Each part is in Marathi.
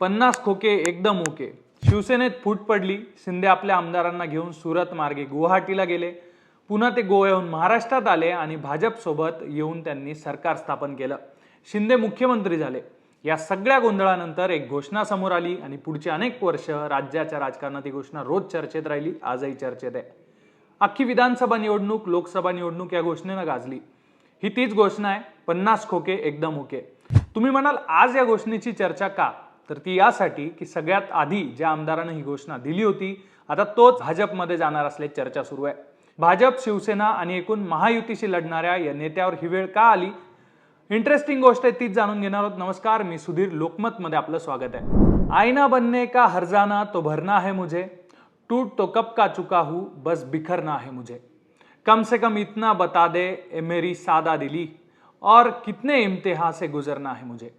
पन्नास खोके एकदम ओके. शिवसेनेत फूट पडली शिंदे आपल्या आमदारांना घेऊन सुरत मार्गे गुवाहाटीला गेले. पुन्हा ते गोव्याहून महाराष्ट्रात आले आणि भाजपसोबत येऊन त्यांनी सरकार स्थापन केलं. शिंदे मुख्यमंत्री झाले. या सगळ्या गोंधळानंतर एक घोषणा समोर आली आणि पुढची अनेक वर्ष राज्याच्या राजकारणात ही घोषणा रोज चर्चेत राहिली आजही चर्चेत आहे. अख्खी विधानसभा निवडणूक लोकसभा निवडणूक या घोषणेनं गाजली. ही तीच घोषणा आहे पन्नास खोके एकदम ओके. तुम्ही म्हणाल आज या घोषणेची चर्चा का? तर ती यासाठी की सगळ्यात आधी ज्या आमदारानं ही घोषणा दिली होती आता तोच भाजपमध्ये जाणार असल्याची चर्चा सुरू आहे. भाजप शिवसेना आणि एकूण महायुतीशी लढणाऱ्या या नेत्यावर ही वेळ का आली? इंटरेस्टिंग गोष्ट आहे तीच जाणून घेणार आहोत. नमस्कार मी सुधीर लोकमत मध्ये आपलं स्वागत आहे. आईना बनने का हरजाना तो भरना है मुझे. टूट तो कब का चुका हूं बस बिखरना है मुझे. कम से कम इतना बता दे ए मेरी सादा दिली. और कितने इम्तिहा से गुजरना है मुझे.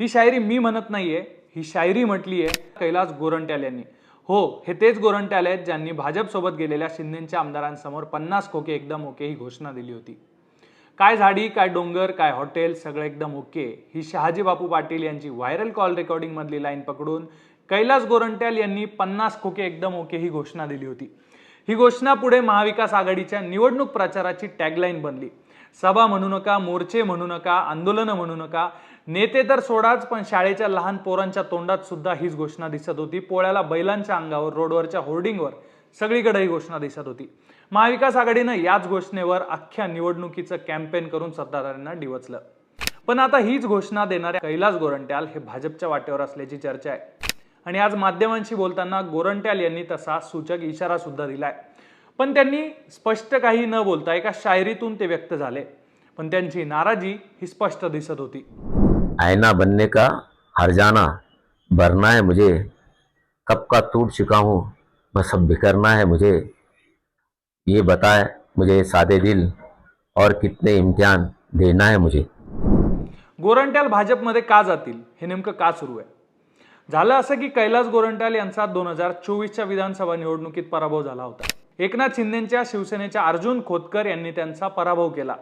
ही शायरी मी म्हणत नाहीये ही शायरी म्हटली आहे कैलास गोरंट्याल यांनी. हो हे तेच गोरंट्याल आहेत ज्यांनी भाजपसोबत गेलेल्या शिंदेच्या आमदारांसमोर पन्नास खोके एकदम ओके ही घोषणा दिली होती. काय झाडी काय डोंगर काय हॉटेल सगळं एकदम ओके ही शहाजी बापू पाटील यांची व्हायरल कॉल रेकॉर्डिंग मधली लाईन पकडून कैलास गोरंट्याल यांनी पन्नास खोके एकदम ओके ही घोषणा दिली होती. ही घोषणा पुढे महाविकास आघाडीच्या निवडणूक प्रचाराची टॅगलाईन बनली. सभा म्हणू नका मोर्चे म्हणू नका आंदोलनं म्हणू नका. नेते तर सोडाच पण शाळेच्या लहान पोरांच्या तोंडात सुद्धा हीच घोषणा दिसत होती. पोळ्याला बैलांच्या अंगावर रोडवरच्या होर्डिंगवर सगळीकडे ही घोषणा दिसत होती. महाविकास आघाडीनं याच घोषणेवर अख्ख्या निवडणुकीचं कॅम्पेन करून सत्ताधाऱ्यांना डिवचलं. पण आता हीच घोषणा देणाऱ्या कैलास गोरंट्याल हे भाजपच्या वाटेवर असल्याची चर्चा आहे. आणि आज माध्यमांशी बोलताना गोरंट्याल यांनी तसा सूचक इशारा सुद्धा दिलाय. पण त्यांनी स्पष्ट काही न बोलता एका शायरीतून ते व्यक्त झाले. पण त्यांची नाराजी ही स्पष्ट दिसत होती. आईना बनने का हरजाना भरना है मुझे कब का टूट चुका हूँ बस अब बिखरना है मुझे। ये बताए मुझे सादे दिल और कितने इम्तिहान देना है मुझे। गोरंट्याल भाजपमध्ये का जातील हे नेमकं का सुरू आहे? झालं असं की कैलास गोरंट्याल यांचा दोन हजार चोवीसच्या विधानसभा निवडणुकीत पराभव झाला होता. एकनाथ शिंदेच्या शिवसेनेच्या अर्जुन खोतकर यांनी त्यांचा पराभव केला.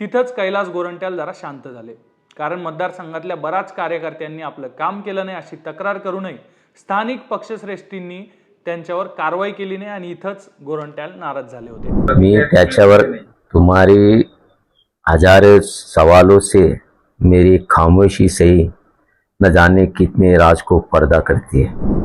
तिथंच कैलास गोरंट्याल जरा शांत झाले. कारण मतदारसंघातल्या बऱ्याच कार्यकर्त्यांनी आपलं काम केलं नाही अशी तक्रार करूनही स्थानिक पक्षश्रेष्ठींनी त्यांच्यावर कारवाई केली नाही आणि इथंच गोरंट्याल नाराज झाले होते. मी त्याच्यावर तुम्हारी हजारों सवालों से मेरी खामोशी सही न जाने कितने राज को पर्दा करती है।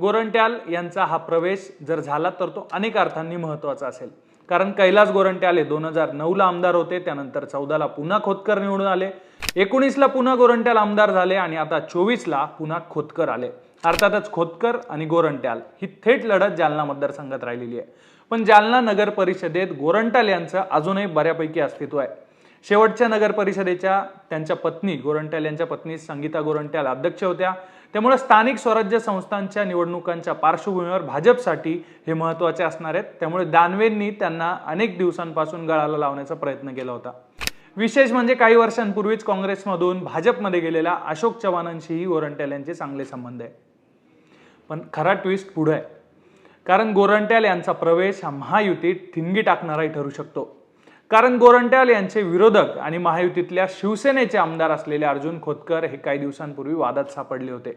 गोरंट्याल यांचा हा प्रवेश जर झाला तर तो अनेक अर्थांनी महत्त्वाचा असेल. कारण कैलास गोरंट्याल हे दोन हजार नऊला आमदार होते त्यानंतर चौदाला पुन्हा खोतकर निवडून आले एकोणीसला पुन्हा गोरंट्याल आमदार झाले आणि आता चोवीसला पुन्हा खोतकर आले. अर्थातच खोतकर आणि गोरंट्याल ही थेट लढत जालना मतदारसंघात राहिलेली आहे. पण जालना नगर परिषदेत गोरंट्याल यांचं अजूनही बऱ्यापैकी अस्तित्व आहे. शेवटच्या नगर परिषदेच्या त्यांच्या पत्नी गोरंट्याल यांच्या पत्नी संगीता गोरंट्याल अध्यक्ष होत्या. त्यामुळे स्थानिक स्वराज्य संस्थांच्या निवडणुकांच्या पार्श्वभूमीवर भाजपसाठी हे महत्त्वाचे असणार आहेत. त्यामुळे दानवेंनी त्यांना अनेक दिवसांपासून गळाला लावण्याचा प्रयत्न केला होता. विशेष म्हणजे काही वर्षांपूर्वीच काँग्रेसमधून भाजपमध्ये गेलेल्या अशोक चव्हाणांशीही गोरंट्याल यांचे चांगले संबंध आहे पण खरा ट्विस्ट पुढे आहे. कारण गोरंट्याल यांचा प्रवेश हा महायुतीत ठिणगी टाकणाराही ठरू शकतो. कारण गोरंट्याल यांचे विरोधक आणि महायुतीतल्या शिवसेनेचे आमदार असलेले अर्जुन खोतकर हे काही दिवसांपूर्वी वादात सापडले होते.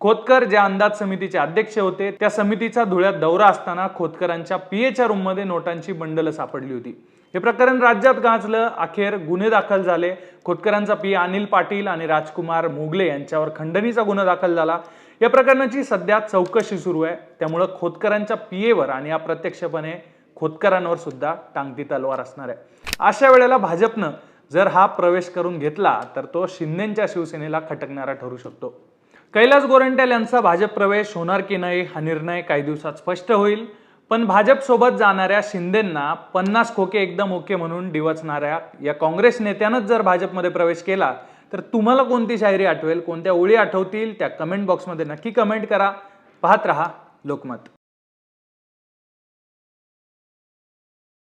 खोतकर ज्या अंदाज समितीचे अध्यक्ष होते त्या समितीचा धुळ्यात दौरा असताना खोतकरांच्या पीएच्या रूममध्ये नोटांची बंडलं सापडली होती. हे प्रकरण राज्यात गाजलं अखेर गुन्हे दाखल झाले. खोतकरांचा पी अनिल पाटील आणि राजकुमार मोगले यांच्यावर खंडणीचा गुन्हा दाखल झाला. या प्रकरणाची सध्या चौकशी सुरू आहे. त्यामुळं खोतकरांच्या पीएवर आणि अप्रत्यक्षपणे खोतकरांवर सुद्धा टांगती तलवार असणार आहे. अशा वेळेला भाजपनं जर हा प्रवेश करून घेतला तर तो शिंदेच्या शिवसेनेला खटकणारा ठरू शकतो. कैलास गोरंट्याल यांचा भाजप प्रवेश होणार की नाही हा निर्णय काही दिवसात स्पष्ट होईल. पण भाजपसोबत जाणाऱ्या शिंदेंना पन्नास खोके एकदम ओके म्हणून डिवचणाऱ्या या काँग्रेस नेत्यानंच जर भाजपमध्ये प्रवेश केला तर तुम्हाला कोणती शायरी आठवेल? कोणत्या ओळी आठवतील? त्या कमेंट बॉक्समध्ये नक्की कमेंट करा. पाहत रहा लोकमत.